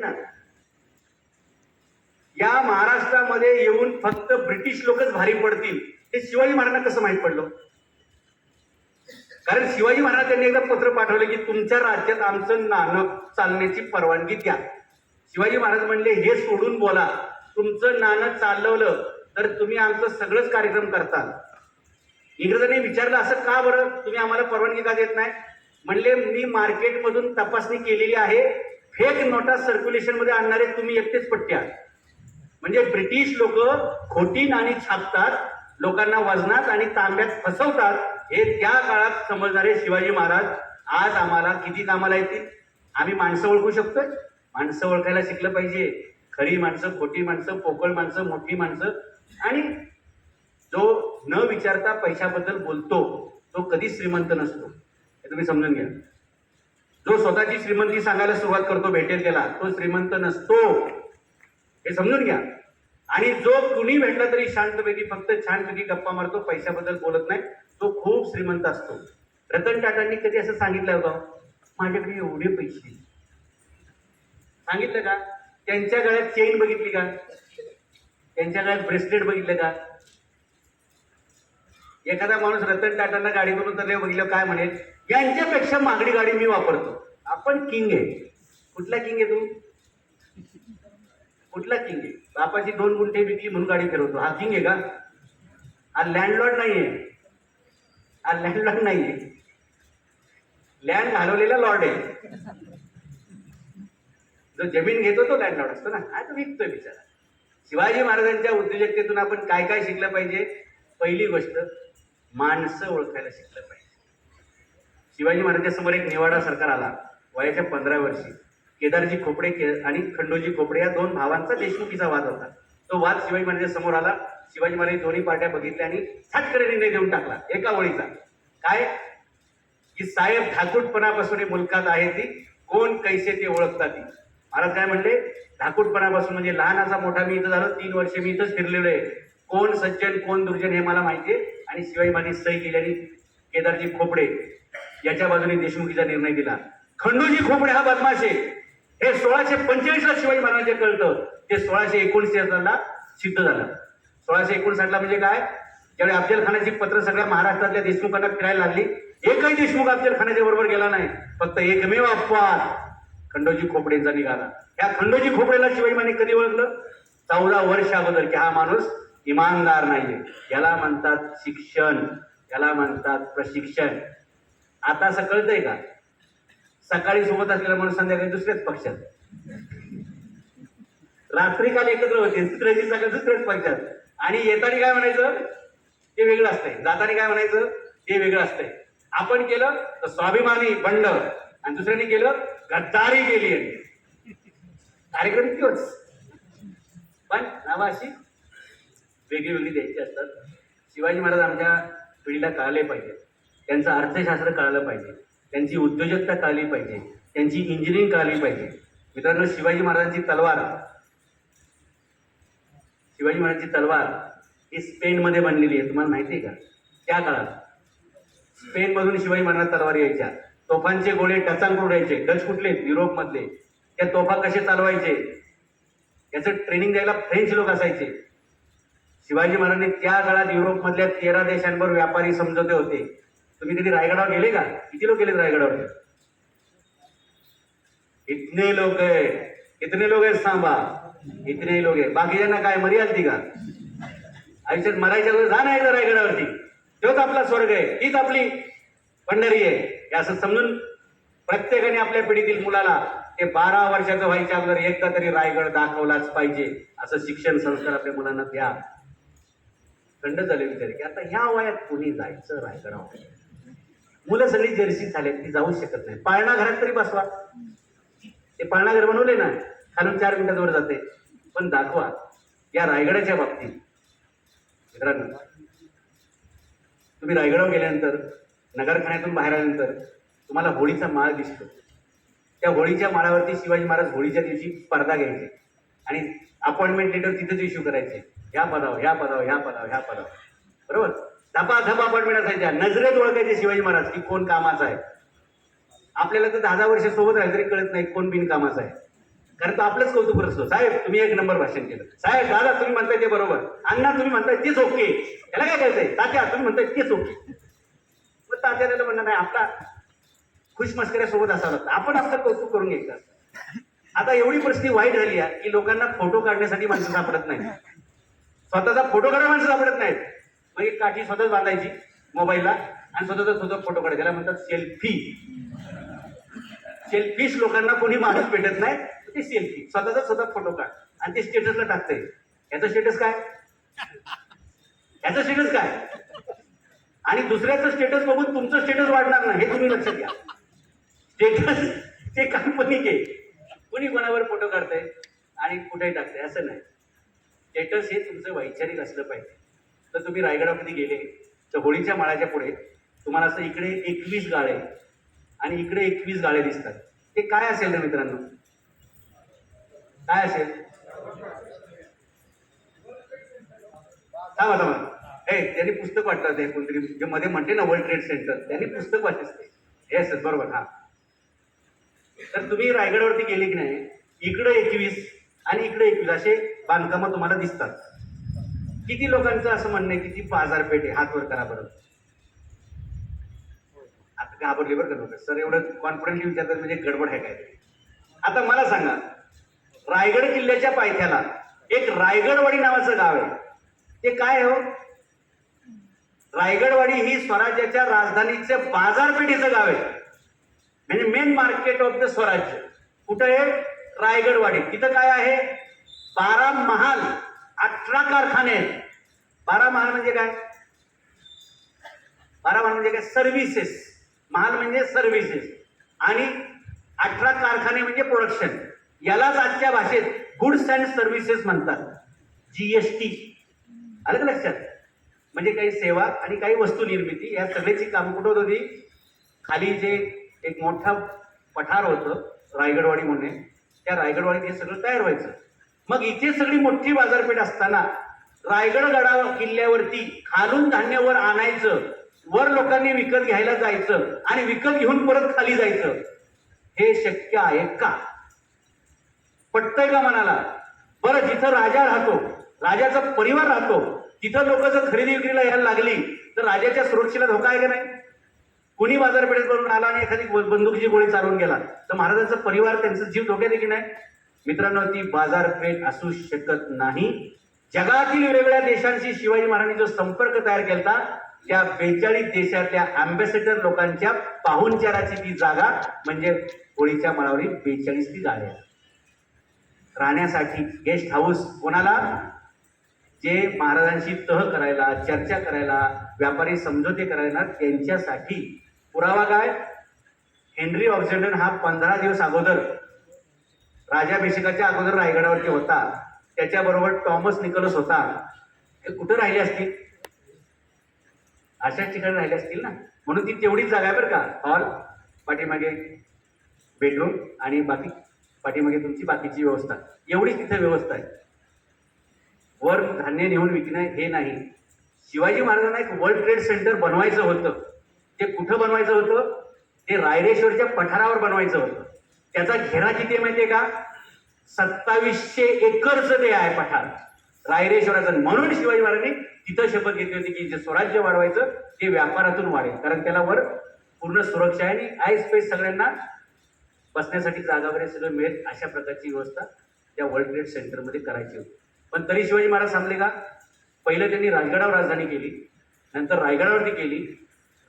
ना. या महाराष्ट्रामध्ये येऊन फक्त ब्रिटिश लोकच भारी पडतील. हे शिवाजी महाराजांना कसं माहीत पडलं? कारण शिवाजी महाराज त्यांनी एकदा पत्र पाठवलं की तुमच्या राज्यात आमचं नाणं चालण्याची परवानगी द्या. शिवाजी महाराज म्हणले हे सोडून बोला. तुमचं नाणं चालवलं तर तुम्ही आमचं सगळंच कार्यक्रम करताल. इंग्रजांनी विचारलं असं का बरं? तुम्ही आम्हाला परवानगी का देत नाही? म्हणले मी मार्केटमधून तपासणी केलेली आहे. फेक नोटा सर्क्युलेशनमध्ये आणणारे तुम्ही एकटेच पट्टे आहात म्हणजे ब्रिटिश लोक खोटी नाणी छापतात लोकांना वजनात आणि तांब्यात फसवतात हे त्या काळात समजणारे शिवाजी महाराज आज आम्हाला किती कामाला येतील? आम्ही माणसं ओळखू शकतोय? माणसं ओळखायला शिकलं पाहिजे. खरी माणसं खोटी माणसं पोकळ माणसं मोठी माणसं. आणि जो न विचारता पैशाबद्दल बोलतो तो कधीच श्रीमंत नसतो. हे तुम्ही समजून घ्या. जो स्वतःची श्रीमंती सांगायला सुरुवात करतो भेटेल त्याला. तो श्रीमंत नसतो. हे समजून घ्या. आणि जो कुणी भेटला तरी शांतपैकी फक्त छानपैकी गप्पा मारतो पैशाबद्दल बोलत नाही. तो खूप श्रीमंत असतो. रतन टाटांनी कधी असं सांगितलं होतं? माझ्याकडे एवढे पैसे. सांगितलं का? त्यांच्या गळ्यात चेन बघितली का? त्यांच्या गळ्यात ब्रेसलेट बघितलं का? एखादा माणूस रतन टाटांना गाडीवरून उतरले बघितलं काय म्हणेल यांच्यापेक्षा महागडी गाडी मी वापरतो. आपण किंग आहे. कुठला किंग आहे तू? कुठला किंग आहे? बापाची दोन गुंठे विकली म्हणून गाडी फिरवतो. हा किंग आहे का? हा लँडलॉर्ड नाहीये. हा लँडलॉर्ड आहे लँड घालवलेला लॉर्ड आहे. जो जमीन घेतो तो लँडलॉर्ड असतो ना. हा तो विकतोय बिचारा. शिवाजी महाराजांच्या उद्योजकतेतून आपण काय काय शिकलं पाहिजे? पहिली गोष्ट माणसं ओळखायला शिकलं पाहिजे. शिवाजी महाराजांसमोर एक निवाडा सरकार आला वयाच्या पंधरा वर्षी. केदारजी खोपडे के- आणि खंडोजी खोपडे या दोन भावांचा देशमुखीचा वाद होता. तो वाद शिवाजी महाराजांसमोर आला शिवाजी महाराज दोन्ही पार्ट्या बघितल्या आणि सातकडे निर्णय देऊन टाकला एका ओळीचा. काय? की साहेब धाकूटपणापासून हे मुलकात आहे ती कोण कैसे ते ओळखतात ती. महाराज काय म्हणले? धाकूटपणापासून म्हणजे लहानाचा मोठा मी इथं झालो तीन वर्ष मी इथंच फिरलेलो आहे. कोण सज्जन कोण दुर्जन हे मला माहिती आहे. आणि शिवाई महाराज सही केल्याने केदारजी खोपडे याच्या बाजूने देशमुखीचा निर्णय दिला. खंडूजी खोपडे हा बदमाश आहे. हे सोळाशे पंचेचाळीसला शिवाजी महाराजांचे कळतं. ते सोळाशे एकोणसाठला सिद्ध झालं. सोळाशे एकोणसाठला म्हणजे काय? ज्यावेळी अफजल खानाची पत्र सगळ्या महाराष्ट्रातल्या देशमुखांना फिरायला लागली एकही देशमुख अफजल खानाच्या बरोबर गेला नाही. फक्त एकमेव अपवाद खंडोजी खोपडेंचा निघाला. या खंडोजी खोपडेला शिवाजी माने कधी ओळखलं? चौदा वर्ष अगोदर की हा माणूस इमानदार नाहीये. याला म्हणतात शिक्षण याला म्हणतात प्रशिक्षण. आता असं कळतंय का? सकाळी सोबत असलेला माणूस संध्याकाळी दुसऱ्याच पक्षात. रात्री काल एकत्र होते दुसऱ्या दिवशी सकाळ दुसऱ्याच पक्षात. आणि येताना काय म्हणायचं? ते वेगळं असतंय. जाताना काय म्हणायचं? ते वेगळं असतंय. आपण केलं तर स्वाभिमानी बंड. आणि दुसऱ्याने केलं गद्दारी केली. कार्यक्रम तोच पण नावाशी वेगळी वेगळी द्यायची असतात. शिवाजी महाराज आमच्या पिढीला कळाले पाहिजे. त्यांचं अर्थशास्त्र कळालं पाहिजे. त्यांची उद्योजकता कळली पाहिजे. त्यांची इंजिनिअरिंग कळाली पाहिजे. मित्रांनो शिवाजी महाराजांची तलवार शिवाजी महाराजांची तलवार ही स्पेनमध्ये बनलेली आहे. तुम्हाला माहिती आहे का? त्या काळात स्पेनमधून शिवाजी महाराज तलवार यायच्या. तोफांचे गोळे टचांक उडायचे डच कुठले? युरोपमधले. त्या तोफा कसे चालवायचे? याचं ट्रेनिंग द्यायला फ्रेंच लोक असायचे. शिवाजी महाराजांनी त्या काळात युरोपमधल्या तेरा देशांवर व्यापारी समजवते होते. तुम्ही कधी रायगडावर गेले का? किती लोक गेले रायगडावर? इतने लोक आहे. कितने लोक आहेत सांबा इतने लोक आहे बाकीच्यांना काय मरी आलती का? आयुष्यात मरायच्या जा ना एकदा रायगडावरती. तोच आपला स्वर्ग आहे. तीच आपली पंढरी आहे. हे असं समजून प्रत्येकाने आपल्या पिढीतील मुलाला ते बारा वर्षाचं व्हायच्या अगोदर एकदा तरी रायगड दाखवलाच पाहिजे. असं शिक्षण संस्कार आपल्या मुलांना द्या. थंड झाले विचार की आता ह्या वयात कुणी जायचं रायगडावर? मुलं सगळी जर्सी झालेत ती जाऊ शकत नाही पाळणा घरात तरी बसवा. ते पाळणा घर बनवले ना खालून चार मिनिटांवर जाते. पण दाखवा या रायगडाच्या बाबतीत मित्रांनो तुम्ही रायगडावर गेल्यानंतर नगरखान्यातून बाहेर आल्यानंतर तुम्हाला होळीचा माळ दिसतो. त्या होळीच्या माळावरती शिवाजी महाराज होळीच्या दिवशी स्पर्धा घ्यायचे. आणि अपॉइंटमेंट लेटर तिथेच इश्यू करायचे. ह्या पदावर ह्या पदावर ह्या पदावर ह्या पदावर. बरोबर? धपा धपा अपॉइंटमेंट असायच्या नजरेत ओळखायचे शिवाजी महाराज की कोण कामाचा आहे. आपल्याला तर दहा दहा वर्ष सोबत राहिलं तरी कळत नाही कोण बिन कामाचा आहे. कारण तो आपलंच कौतुक असतो साहेब तुम्ही एक नंबर भाषण केलं. साहेब दादा तुम्ही म्हणताय ते बरोबर. अण्णा तुम्ही म्हणताय तेच ओके. याला काय कळतंय तात्या तुम्ही म्हणताय तेच ओके. मग तात्याला म्हणणार नाही आपला खुश मस्कऱ्यासोबत असावं. आपण आपलं कौतुक करून घ्यायचं. आता एवढी परिस्थिती वाईट झाली आहे की लोकांना फोटो काढण्यासाठी माणसं सापडत नाही स्वतःचा फोटो काढा माणसं सापडत नाहीत. मग एक काठी स्वतःच बांधायची मोबाईलला आणि स्वतःचा स्वतः फोटो काढायचा. त्याला म्हणतात सेल्फी सेल्फीश लोकांना कोणी माणूस भेटत नाही ते सेल्फी स्वतःचा स्वतः फोटो काढ. आणि ते स्टेटसला टाकतंय. याचा स्टेटस काय? याचा स्टेटस काय? आणि दुसऱ्याचं स्टेटस बघून तुमचं स्टेटस वाढणार नाही हे तुम्ही लक्षात घ्या. स्टेटस ते काल्पनिक आहे. कोणी कोणावर फोटो काढतंय आणि कुठेही टाकतंय असं नाही. स्टेटस हे तुमचं वैचारिक असलं पाहिजे. तर तुम्ही रायगडामध्ये गेले तर होळीच्या माळाच्या पुढे तुम्हाला असं इकडे एकवीस गाळे आणि इकडे एकवीस गाळे दिसतात. ते काय असेल ना मित्रांनो? काय असेल? थांबा थांबा. हे त्यांनी पुस्तक वाटतात हे कोणतरी जे मध्ये म्हणते ना वर्ल्ड ट्रेड सेंटर त्यांनी पुस्तक वाचते हे सर बरोबर हा. तर तुम्ही रायगडावरती गेले की नाही इकडे एकवीस आणि इकडे एकवीस असे बांधकामं तुम्हाला दिसतात. किती लोकांचं असं म्हणणं आहे किती बाजारपेठ आहे हात वर करा बरं. आता घाबरली बरं का सर एवढं कॉन्फिडंटली विचारतात म्हणजे गडबड आहे काय? आता मला सांगा रायगड किल्ल्याच्या पायथ्याला एक रायगडवाडी नावाचं गाव आहे. ते काय आहे हो? रायगडवाडी ही स्वराज्याच्या राजधानीच्या बाजारपेठेचं गाव आहे. म्हणजे मेन मार्केट ऑफ द स्वराज्य. कुठं आहे? रायगडवाडी. तिथं काय आहे? बारा महाल अठरा कारखाने. आहेत बारा महाल म्हणजे काय? बारा महाल म्हणजे काय? सर्व्हिसेस महाल म्हणजे सर्व्हिसेस आणि अठरा कारखाने म्हणजे प्रोडक्शन यालाच आजच्या भाषेत गुड्स अँड सर्व्हिसेस म्हणतात. जीएसटी आलं का लक्षात? म्हणजे काही सेवा आणि काही वस्तू निर्मिती या सगळ्याची काम कुठं होत होती? खाली जे एक मोठा पठार होतं रायगडवाडी म्हणून. त्या रायगडवाडीत हे सगळं तयार व्हायचं. मग इथे सगळी मोठी बाजारपेठ असताना रायगड गडा किल्ल्यावरती खालून धान्य वर आणायचं वर लोकांनी विकत घ्यायला जायचं आणि विकत घेऊन परत खाली जायचं हे शक्य आहे का? पटतंय का मनाला? बरं जिथं राजा राहतो राजाचा परिवार राहतो तिथं लोक जर खरेदी विक्रीला यायला लागली तर राजाच्या सुरक्षेला धोका आहे का नाही? कुणी बाजारपेठेत करून आला आणि एखादी बंदुकीची गोळी चालवून गेला तर महाराजांचा परिवार त्यांचा जीव धोक्यात आहे की नाही? मित्रांनो ती बाजारपेठ असू शकत नाही. जगातील वेगवेगळ्या देशांशी शिवाजी महाराजांनी जो संपर्क तयार केला त्या बेचाळीस देशातल्या अँबॅसेडर लोकांच्या पाहुणचाराची ती जागा म्हणजे होळीच्या मळावरील बेचाळीस ती जागा. आहे. राहण्यासाठी गेस्ट हाऊस कोणाला? जे महाराजांशी तह करायला चर्चा करायला व्यापारी समझोते करायला त्यांच्यासाठी. पुरावा काय? हेनरी ऑक्झिडन हा पंधरा दिवस अगोदर राजाभिषेकाच्या अगोदर रायगडावरती होता. त्याच्याबरोबर टॉमस निकलस होता. हे कुठं राहिले असतील? अशाच ठिकाणी राहिले असतील ना? म्हणून ती तेवढीच जागा आहे बरं का. हॉल पाठीमागे बेडरूम आणि बाकी पाठीमागे तुमची बाकीची व्यवस्था. एवढीच तिथं व्यवस्था आहे. वर धान्य नेऊन विकणं हे नाही. शिवाजी महाराजांना एक वर्ल्ड ट्रेड सेंटर बनवायचं होतं. ते कुठं बनवायचं होतं? ते रायरेश्वरच्या पठारावर बनवायचं होतं. त्याचा घेरा किती आहे माहितीये का? सत्तावीसशे एकरचं ते आहे पठार. रायरेश्वराचं. म्हणून शिवाजी महाराजांनी तिथं शपथ घेतली होती की जे स्वराज्य वाढवायचं ते व्यापारातून वाढेल. कारण त्याला वर पूर्ण सुरक्षा आहे आणि आय स्पेस सगळ्यांना बसण्यासाठी जागा वगैरे सगळं मिळेल अशा प्रकारची व्यवस्था त्या वर्ल्ड ट्रेड सेंटरमध्ये करायची होती. पण तरी शिवाजी महाराज थांबले का पहिलं त्यांनी राजगडावर राजधानी केली नंतर रायगडावरती केली.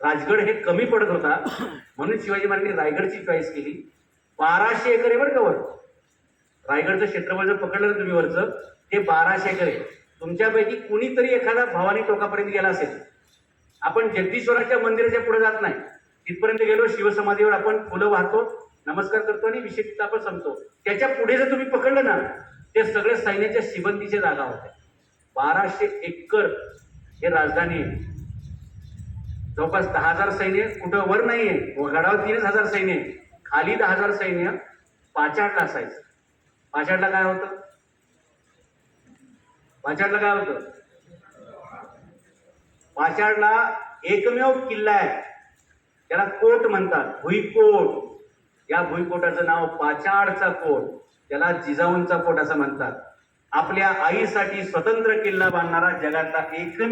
राजगड हे कमी पडत होता. म्हणून शिवाजी महाराजांनी रायगडची चॉईस केली. बाराशे एकर आहे बरं का वर. रायगडचं क्षेत्रफळ जर पकडलं ना तुम्ही वरचं ते बाराशे एकर आहे. तुमच्यापैकी कुणीतरी एखादा भवानी टोकापर्यंत गेला असेल. आपण जगदीश्वराच्या मंदिराच्या पुढे जात नाही. तिथपर्यंत गेलो शिवसमाधीवर आपण फुलं वाहतो नमस्कार करतो आणि विषय तिथं आपण संपतो. त्याच्या पुढे जर तुम्ही पकडलं ना ते सगळे सैन्याच्या शिबंदीच्या जागा होत्या. बाराशे एकर हे राजधानी आहे. जवळपास दहा हजार सैन्य कुठं वर नाहीये गडावर तीनच हजार सैन्य आहे. खाली दहा हजार सैन्य पाचाडला असायचं. पाचाडला काय होतं? पाचाडला काय होतं? पाचाडला एकमेव किल्ला आहे. त्याला कोट म्हणतात भुईकोट. या भुईकोटाचं नाव पाचाडचा कोट. त्याला जिजाऊंचा कोट असं म्हणतात. आपल्या आईसाठी स्वतंत्र किल्ला बांधणारा जगातला एकमेव